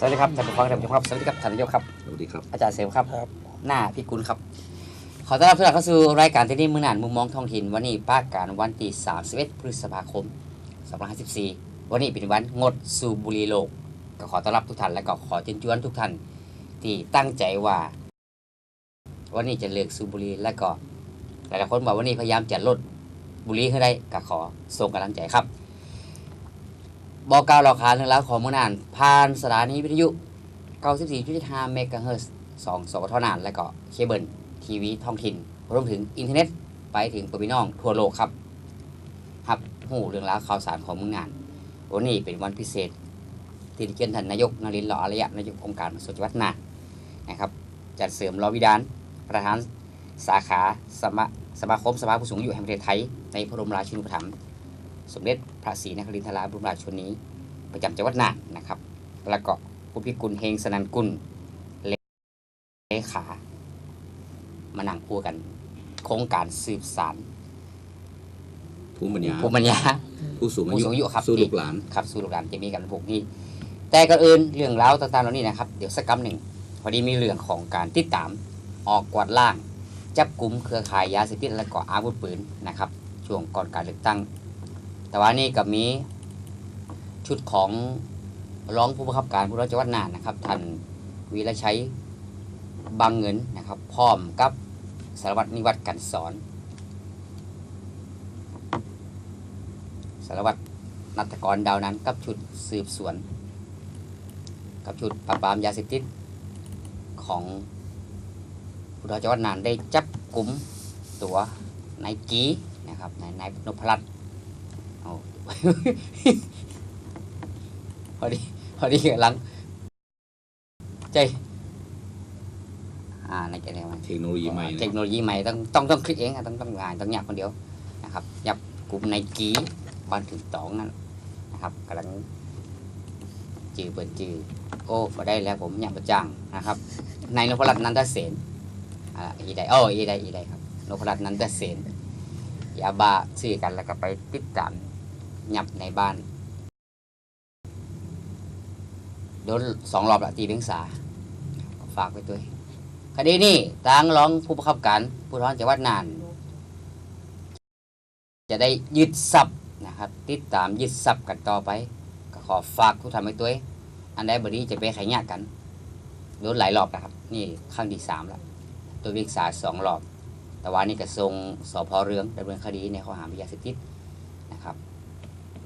สวัสดีครับท่านผู้ฟังท่านผู้ชมครับสวัสดีครับท่านนายกครับสวัสดีครับอาจารย์เซลครับครับหน้าพี่กุลครับขอต้อนรับทุกท่านเข้าสู่รายการที่นี่มือหนานมุมมองท้องถิ่นวันนี้ภาคการวันที่31พฤษภาคม2554 วันนี้เป็นวันงดสูบบุหรี่โลก ก็ขอต้อนรับทุกท่านและก็ขอเชิญชวนทุกท่านที่ตั้งใจว่า วันนี้จะเลิกสูบบุหรี่และก็หลายๆคนบอกวันนี้พยายามจะลดบุหรี่ให้ได้ก็ขอส่งกำลังใจครับ บอกกล่าวเราคาเรื่องราวของมือนานผ่านสถานีวิทยุ 94.5เมกะเฮิรตซ์2สกทนาน และก็เคเบิลทีวีท้องถิ่นรวมถึงอินเทอร์เน็ต ไปถึงปพี่น้องทั่วโลกครับครับหูเรื่องราวข่าวสารของมืองานวันนี้เป็นวันพิเศษ ที่ได้เกียรติท่านนายกนรินทร์หล่ออารยะนายกองค์การสุจวัฒนานะครับจัดเสริมรอวิดาน ประธานสาขาสมาสมาคมสภาผู้สูงอายุแห่งประเทศไทย ในพระบรมราชินูปถัมภ์ สมเด็จพระศรีนครินทราบรมราชชนนีประจำจังหวัดน่านนะครับ แล้วก็ผู้พิกุลเฮงสนันกุลเลขา มานั่งพูดกัน โครงการสืบสารภูมิปัญญาภูมิปัญญาผู้สูงอาผู้สูงอายุยุครับ สู้ลูกหลานครับสู่ลูกหลานจะมีกันพวกนี้ แต่ก่อนอื่นเรื่องราวต่างๆเหล่านี้นะครับ เดี๋ยวสักกำหนึ่ง พอดีมีเรื่องของการติดตามออกกวาดล่าง จับกลุ่มเครือข่ายยาเสพติดและก็อาวุธปืนนะครับ ช่วงก่อนการเลือกตั้ง แต่ว่านี่ก็มีชุดของรองผู้บังคับการผู้ร้อจังหวัดน่านนะครับท่านวีระชัยบางเงินนะครับพร้อมกับสารวัตรนิวัตรกันสอนสารวัตรนัตกรดาวนั้น กับชุดสืบสวน กับชุดปราบปรามยาเสพติดของผู้ร้อจังหวัดน่านได้จับกลุ่มตัวนายกีนะครับนายนายนพรัตน์ พอดี พอดีกำลัง ใจอ่าในใจอะไรวะเทคโนโลยีใหม่เทนะคโนโลยีใหม่ต้องต้องต้องคลิกเองอะต้องต้องงานต้องหยับคนเดียวนะครับหยับกลุ่มในกีบ้านถึงตองนั่นนะครับกำลังจือเปิดจือโอ้มาได้แล้วผมหยับประจังนะครับนายนพรัตน์นันทเสนอ่าอีใดโอ้อีใดอีใดครับนพรัตน์นันทเสนยาบ้าซื้อกันแล้วก็ไปติดตามห ยับในบ้านโดนสองรอบละตีเบงสาฝากไปด้วยคดีนี้ทางร้องผู้บังคับการผู้ท้องจังหวัดน่าน จะได้ยึดทรัพย์นะครับ ติดตามยึดทรัพย์กันต่อไป ก็ขอฝากทุกท่าไว้ด้วยอันใดบดีจะไปไขยากกันโดนหลายรอบนะครับ นี่ครั้งที่สามแล้วตัววิกษาสองรอบแต่ว่านี่ก็ทรงสพเรืองดำเนินคดีในข้อหาวิยาเสพติดนะครับ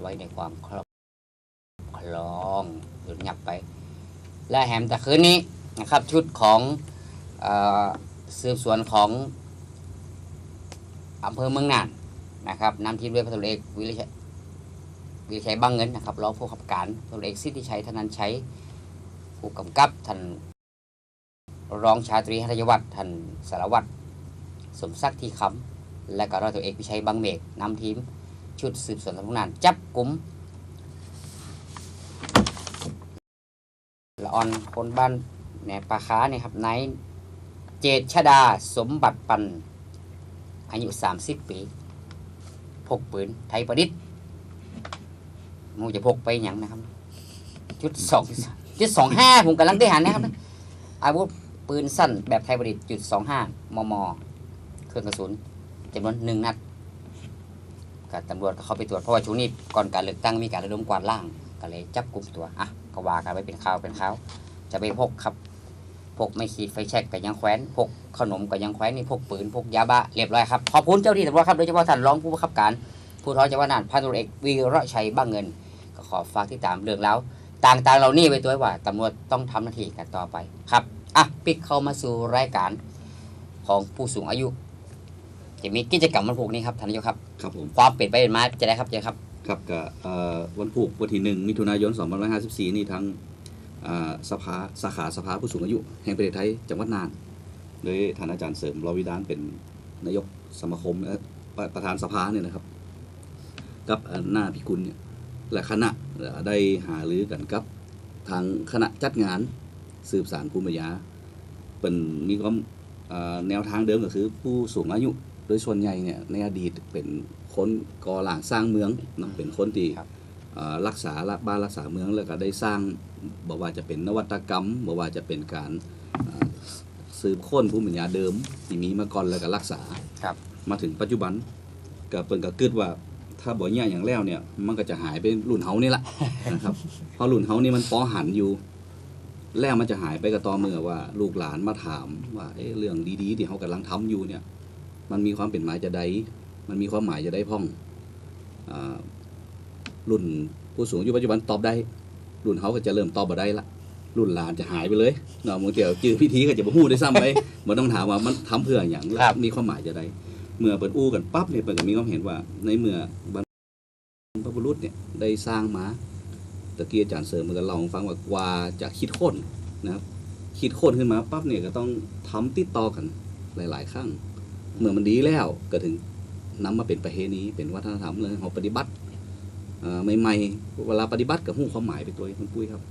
ไว้ในความครอบครองหยุดยับไป และแหมแต่คืนนี้นะครับ ชุดของเอ่อสืบสวนของอำเภอเมืองน่านนะครับนำทีมโดยพันตำรวจเอกวิริชัยวิริชัยบ้างเงินนะครับรองผู้ขับการพันตำรวจเอกสิทธิชัยธนันชัยผู้กำกับท่านรองชาตรีหัตยวัฒน์ท่านสารวัตรสมศักดิ์ที่คำและก็ร้อยตำรวเอกวิชัยบางเมฆนำทีม ชุดสืบสวนสำนักงานจับกลุ่มละออนคนบ้านแหนปลาค้าเนี่ยครับนายเจษชดาสมบัติปัน อายุ 30 ปีพกปืนไทยประดิษฐ์มูจะพกไปหยังนะครับ จุดสองจุดสองห้าผมกำลังได้หันนะครับอาวุธปืนสั้นแบบไทยประดิษฐ์จุดสองห้ามม เครื่องกระสุนจำนวนหนึ่งนัด กับตำรวจก็เข้าไปตรวจเพราะว่าช่วงนี้ก่อนการเลือกตั้งมีการระดมกวาดล่างก็เลยจับกลุ่มตัวอะก็ว่ากันไว้เป็นข่าวเป็นข่าวจะไปพกครับพกไม่ขีดไฟแช็กกับยังแขวนพกขนมกับยังแขวนนี่พกปืนพกยาบ้าเรียบร้อยครับขอบคุณเจ้าหน้าที่ตำรวจครับโดยเฉพาะท่านรองผู้บังคับการผู้ท้องจังหวัดน่านพันตำรวจเอกวีระชัยบ้างเงิน ก็ขอฝากที่ตามเรื่องแล้วต่างๆเรานี่ไว้ตัวว่าตำรวจต้องทำหน้าที่กันต่อไปครับอะปิดเข้ามาสู่รายการของผู้สูงอายุ จะมีกิจกรรมวันพรุ่งนี้ครับท่านนายกครับ ครับผม ความเปลี่ยนไปเป็นมาจะได้ครับเจครับ ครับกับเอ่อวันพุธวันที่หนึ่งมิถุนายน2554 นี่ทั้งอ่าสภาสาขาสภาผู้สูงอายุ แห่งประเทศไทยจังหวัดน่านโดยท่านอาจารย์เสริมรอวิดานเป็นนายกสมาคมเอ่อประประธานสภาเนี่ยนะครับ กับเอ่อหน้าพิกุลเนี่ยและคณะเอ่อได้หารือกันกับทางคณะจัดงานสืบสารภูมิปัญญาเป็นมีความเอ่อแนวทางเดิมก็คือผู้สูงอายุ โดยส่วนใหญ่เนี่ยในอดีตเป็นคนก่อหลางสร้างเมืองเนาะเป็นคนที่ครับเอ่อรักษาละบ้านรักษาเมืองแล้วก็ได้สร้างบอกว่าจะเป็นนวัตกรรมบอกว่าจะเป็นการเอ่อสืบค้นภูมิปัญญาเดิมที่มีมาก่อนแล้วก็รักษาครับมาถึงปัจจุบันก็เปิ่นก็คิดว่าถ้าบ่เนี่ยอย่างแล้วเนี่ยมันก็จะหายไปรุ่นเฮานี่ละนะครับเพราะรุ่นเฮานี่มันปอหันอยู่แล้วมันจะหายไปก็ต่อเมื่อว่าลูกหลานมาถามว่าเอ๊ะเรื่องดีๆที่เขากำลังทำอยู่เนี่ย มันมีความเป็นหมายจะใดมันมีความหมายจะได้พ่องอ่ารุ่นผู้สูงอายุปัจจุบันตอบได้ รุ่นเขาก็จะเริ่มตอบบ่ได้ละรุ่นหลานจะหายไปเลยเนาะบางทีจือพิธีก็จะบ่ฮู้ได้ซ้ำไปมันต้องถามว่ามันทำเพื่ออย่างและครับมีความหมายจะใดเมื่อเปิดอู้กันปั๊บเนี่ยเปิดก็มีความเห็นว่า ในเมื่อบรรพบุรุษเนี่ยได้สร้างมาตะกี้อาจารย์เสริมมันก็เล่าให้ฟังว่ากว่าจะคิดค้นนะครับคิดค้นขึ้นมาปั๊บเนี่ยก็ต้องทำติดต่อกันหลาย ๆ ครั้ง เมื่อมันดีแล้วก็ถึงนำมาเป็นประเพณีเป็นวัฒนธรรมเลยของปฏิบัติเอ่อใหม่ๆเวลาปฏิบัติกับหู้ความหมายไปตัวคุณปุ้ยครับ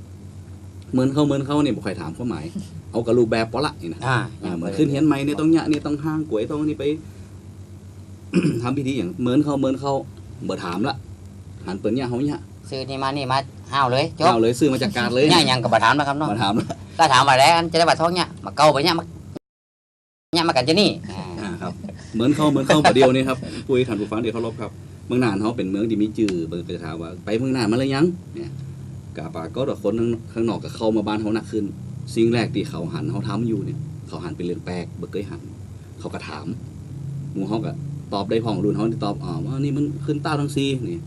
เหมือนเขาเหมือนเขาเนี่ยบ่ค่อยถามความหมาย เอากระลูกแบบปะละนี่นะอ่าอ่าเหมือนขึ้นเฮียนใหม่เนี่ยต้องยะเนี่ยต้องห้างกวยต้องนี่ไปทำพิธีอย่างเหมือนเขาเหมือนเขาบ่ถามละหันเปิดเนี่ยเขาเนี่ยซื้อนี่มานี่มาห้าวเลยจบเอาเลยซื้อมาจากการเลยเนี่ยยังกับบ่ถามนะครับเนาะมาถามละถ้าถามมาแล้วอันจะได้บัตรทองเนี่ยมาเก่าไปเนี่ยมาเนี่ยมากันจะนี่อ่าอ่าครับ เหมือนเขาเหมือนเขาประเดียวนี่ครับปุ้ยท่านผู้ฟังเดี๋ยวเขารบครับ เมืองนานเขาเป็นเมืองที่มีจื่อเบิ่งก็จะถามว่าไปเมืองนานมาแล้วยังเนี่ยกาปากก็ดคนข้างข้างนอกก็เข้ามาบ้านเขาหนักขึ้น สิ่งแรกที่เขาหันเขาทำอยู่เนี่ย เขาหันเป็นเรื่องแปลกเบิกเคยหัน เขาก็ถามมูเขาก็ตอบได้พองรุ่นเขาตอบอ๋อว่านี่มันขึ้นเต้าทั้งซีนี่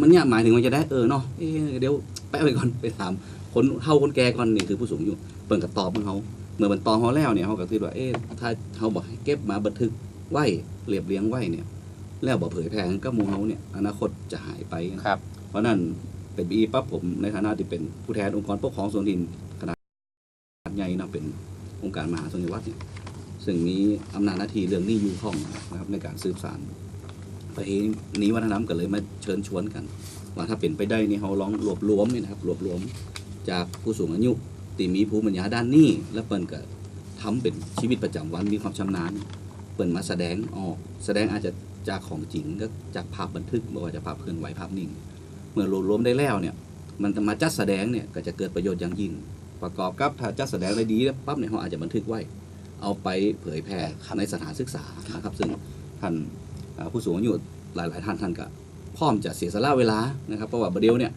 มันเนี่ยหมายถึงมันจะได้เออเนาะเอ๊เดี๋ยวแปะไปก่อนไปถามคนเฒ่าคนแก่ก่อนนี่คือผู้สูงอายุเปิดกับตอบของเขาเมื่อมันตอบเขาแล้วเนี่ยเขาก็คิดว่าเอ๊ะถ้าเขาบอกให้เก็บมาบันทึก ไว้เรียบเรียงไว้เนี่ย แล้วบอกเผยแพร่ก็มูเฮาเนี่ยอนาคตจะหายไปครับ เพราะนั่นเป็นปีปั๊บผมในฐานะที่เป็นผู้แทนองค์กรปกครองส่วนดินขนาดใหญ่เนาะเป็นองค์การมหาส่วนจังหวัดเนี่ยซึ่งมีอำนาจหน้าที่เรื่องนี้อยู่ข้องนะครับในการสืบสานประเพณีวัฒนธรรมก็เลยมาเชิญชวนกัน ว่าถ้าเป็นไปได้นี่เราลองรวบรวมนี่นะครับรวบรวมจากผู้สูงอายุที่มีภูมิปัญญาด้านนี้ แล้วเปิ้นก็ทำเป็นชีวิตประจำวันมีความชำนาญเปิดมาแสดงออก แสดงอาจจะจากของจริงก็จากภาพบันทึกไม่ว่าจะภาพเคลื่อนไหวภาพนิ่ง เมื่อรวมรวมได้แล้วเนี่ยมันมาจัดแสดงเนี่ยก็จะเกิดประโยชน์อย่างยิ่ง ประกอบกับถ้าจัดแสดงได้ดีแล้วปั๊บเนี่ยเขาอาจจะบันทึกไว้ เอาไปเผยแพร่ในสถานศึกษานะครับ ซึ่งท่านผู้สูงอายุหลาย ๆ ท่านท่านก็พร้อมจะเสียสละเวลานะครับเพราะว่าประเดี๋ยวเนี่ย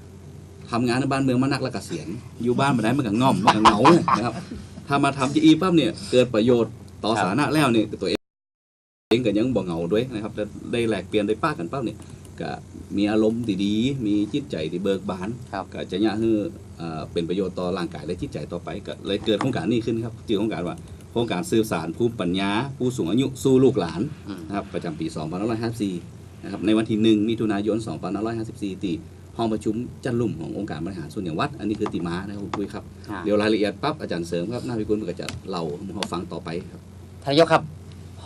ทำงานในบ้านเมืองมานักแล้วก็เสียง อยู่บ้านมาได้มันก็ง่อมมันก็เหงานะครับถ้ามาทำจีอีปั๊บเนี่ยเกิดประโยชน์ต่อสาธารณะแล้วเนี่ยตัวเอง องก็ยังบ่เหงาด้วยนะครับได้ได้แลกเปลี่ยนได้ป้ากันเป้าเนี่ยก็มีอารมณ์ที่ดีมีจิตใจที่เบิกบานครับก็จะเนี่ยคือเอ่อเป็นประโยชน์ต่อร่างกายและจิตใจต่อไปก็เลยเกิดโครงการนี้ขึ้นครับชื่อโครงการว่าโครงการสื่อสารภูมิปัญญา ผู้สูงอายุสู่ลูกหลานอืมนะครับประจำปี 2554นะครับในวันที่ 1 มิถุนายน 2554 ที่ห้องประชุมจันลุ่มขององค์การบริหารส่วนอย่างวัด อันนี้คือติมานะครับคุณปุ้ยครับอ่าเดี๋ยวรายละเอียดปั๊บอาจารย์เสริมครับหน้าพิกุลก็จะเล่าให้เราฟังต่อไปครับท่านนายกครับ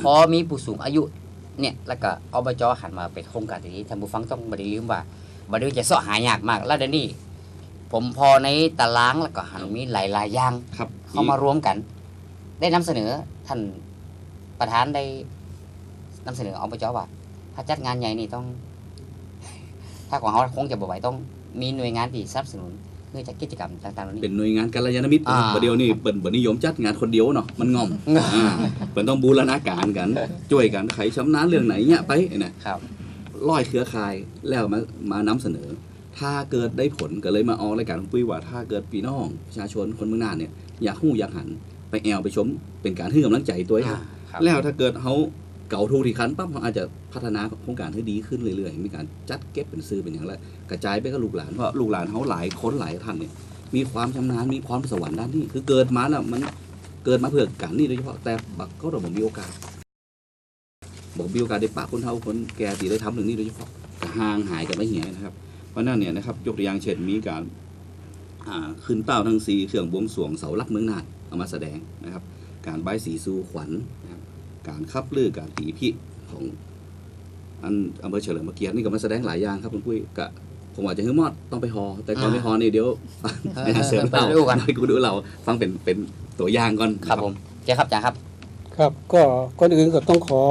พอมีผู้สูงอายุเนี่ยแล้วก็อบจหันมาเป็นโครงการนี้ท่านผู้ฟังต้องบไดีลืมว่าบไดีจะเสาะหายากมากแล้วเดี๋ยวนี้ผมพอในตารางแล้วก็หันมีหลายๆอย่างครับเข้ามารวมกัน ได้นำเสนอท่านประธานได้นำเสนออบจว่าถ้าจัดงานใหญ่นี่ต้อง ถ้าของเขาคงจะบ่ไหวต้องมีหน่วยงานที่สนับสนุน เพื่อจัดกิจกรรมต่างๆเหล่านี้ เป็นหน่วยงานกัลยาณมิตรอ่า ประเดี๋ยวนี้เปิ่นบ่นิยมจัดงานคนเดียวเนาะมันงอมอ่าเปิ่นต้องบูรณาการกันช่วยกันใครชำนาญเรื่องไหนเนี่ยไปนะครับ ร้อยเครือข่ายแล้วมามานำเสนอ ถ้าเกิดได้ผลก็เลยมาออกรายการของปุ้ยว่าถ้าเกิดพี่น้องประชาชนคนเมืองน่านเนี่ยอยากหู้อยากหันไปแอลไปชมเป็นการให้กำลังใจตัวเอง อ่าครับ แล้วถ้าเกิดเขา เก่าทูกที่คันปั๊บเขาอาจจะพัฒนาโครงการให้ดีขึ้นเรื่อยๆ มีการจัดเก็บเป็นซื้อเป็นอย่างไรกระจายไปกับลูกหลานเพราะลูกหลานเขาหลายคนหลายท่านเนี่ยมีความชำนาญมีความสวรรค์ด้านนี้คือเกิดมาแล้วมันเกิดมาเพื่อการนี่โดยเฉพาะแต่บักเขาเราบอกมีโอกาสบอกมีโอกาสได้ปะคนเฒ่าคนแก่ที่ได้ทำเรื่องนี้โดยเฉพาะห่างหายกันไม่เหี่ยนะครับ เพราะนั่นเนี่ยนะครับยกตัวอย่างเช่นมีการขึ้นเต้าทั้งสีเครื่องบวงสรวงเสาลักเมืองนาดเอามาแสดงนะครับ การใบสีสู่ขวัญนะครับ การคับลือการตีพิของอันอำเภอเฉลิมพระเกียรตินี่ก็มาแสดงหลายอย่างครับคุณปุ้ยกะผมอาจจะฮึมอดต้องไปฮอแต่ก่อนอ่าไปฮอนี่เดี๋ยวเออให้เสริมเต่าดูกันให้กูดูเราฟังเป็นเป็นตัวอย่างก่อนครับผมเจ๊ครับอาจารย์ครับ ครับก็ก่อนอื่นก็ต้องขอ